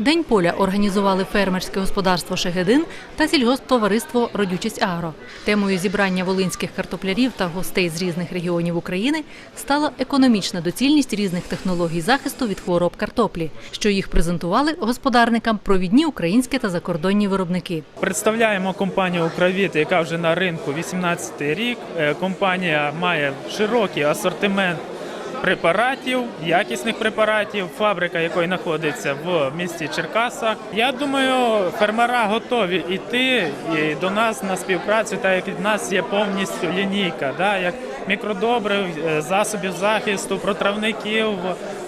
День поля організували фермерське господарство Шегедин та сільгосптовариство Родючість Агро. Темою зібрання волинських картоплярів та гостей з різних регіонів України стала економічна доцільність різних технологій захисту від хвороб картоплі, що їх презентували господарникам провідні українські та закордонні виробники. Представляємо компанію Укравіт, яка вже на ринку 18 рік. Е, Компанія має широкий асортимент препаратів, якісних препаратів, фабрика якої знаходиться в місті Черкаса. Я думаю, фермера готові йти і до нас на співпрацю, так як від нас є повністю лінійка, да, як мікродобрив, е, засобів захисту, протравників,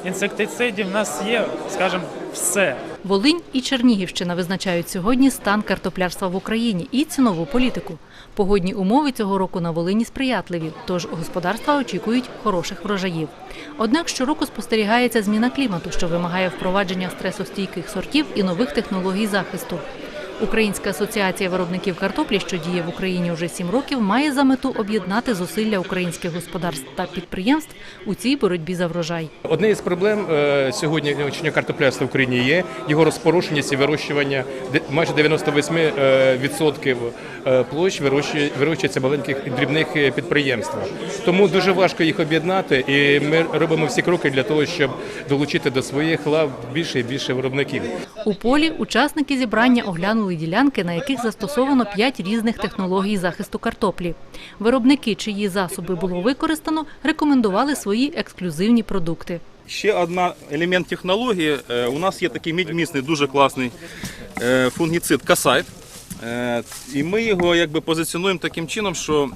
інсектицидів. У нас є, скажімо, все. Волинь і Чернігівщина визначають сьогодні стан картоплярства в Україні і цінову політику. Погодні умови цього року на Волині сприятливі, тож господарства очікують хороших врожаїв. Однак щороку спостерігається зміна клімату, що вимагає впровадження стресостійких сортів і нових технологій захисту. Українська асоціація виробників картоплі, що діє в Україні вже сім років, має за мету об'єднати зусилля українських господарств та підприємств у цій боротьбі за врожай. Одне із проблем е, сьогоднішнього картоплярства в Україні є його розпорушеність і вирощування. Майже 98% е, площ вирощує- вирощується маленьких і дрібних е, підприємствах. Тому дуже важко їх об'єднати, і ми робимо всі кроки для того, щоб долучити до своїх лав більше і більше виробників. У полі учасники зібрання оглянули ділянки, на яких застосовано п'ять різних технологій захисту картоплі. Виробники, чиї засоби було використано, рекомендували свої ексклюзивні продукти. Ще один елемент технології. Е, У нас є такий мідьмісний, дуже класний е, фунгіцид касайт. Е, І ми його якби позиціонуємо таким чином, що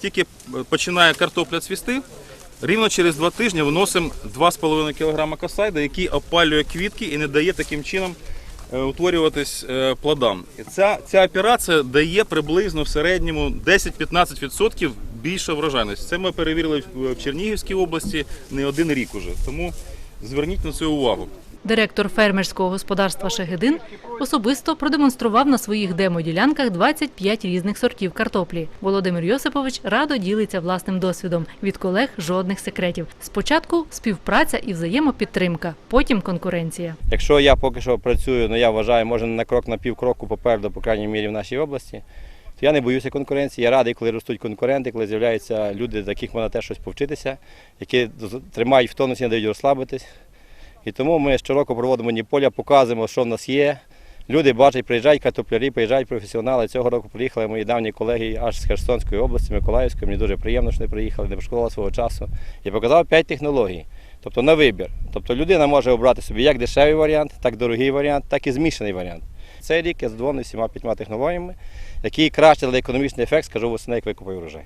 тільки починає картопля цвісти, рівно через два тижні вносимо 2,5 кг касайда, який опалює квітки і не дає таким чином утворюватись е, плодам. Ця, ця операція дає приблизно в середньому 10-15% більше врожайності. Це ми перевірили в Чернігівській області не один рік уже. Тому зверніть на це увагу. Директор фермерського господарства Шегедин особисто продемонстрував на своїх демоділянках 25 різних сортів картоплі. Володимир Йосипович радо ділиться власним досвідом. Від колег жодних секретів. Спочатку співпраця і взаємопідтримка, потім конкуренція. Якщо я поки що працюю, ну я вважаю, може на крок на півкроку попереду, по крайній мірі, в нашій області, я не боюся конкуренції. Я радий, коли ростуть конкуренти, коли з'являються люди, з яких можна теж щось повчитися, які тримають в тонусі, не дають розслабитись. І тому ми щороку проводимо Ніполя, показуємо, що в нас є. Люди бачать, приїжджають картоплярі, приїжджають професіонали. Цього року приїхали мої давні колеги аж з Херсонської області, Миколаївської. Мені дуже приємно, що вони приїхали, не школа свого часу. І показав п'ять технологій. Тобто на вибір. Тобто людина може обрати собі як дешевий варіант, так дорогий варіант, так і змішаний варіант. Цей рік я задоволений всіма п'ятьма технологіями, які краще дали економічний ефект, скажу восени, як викупив урожай.